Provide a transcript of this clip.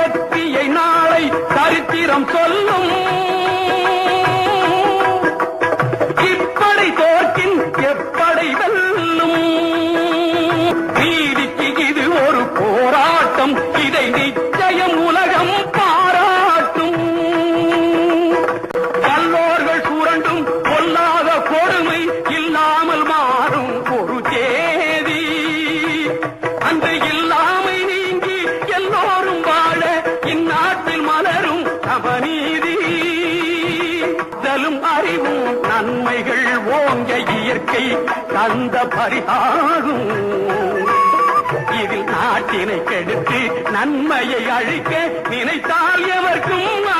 வெற்றியை நாளை சரித்திரம் சொல்லும். இப்படை தோற்கின் எப்படை வெல்லும். நீதிக்கு இது ஒரு போராட்டம். இதை நீ மலரும் தலும் அறிவும் நன்மைகள் ஓங்க இயற்கை தந்த பரிகாகும் இதில் நாட்டினை கெடுத்து நன்மையை அழிக்க நினைத்தால் எவர்க்கும் அழிவாகும்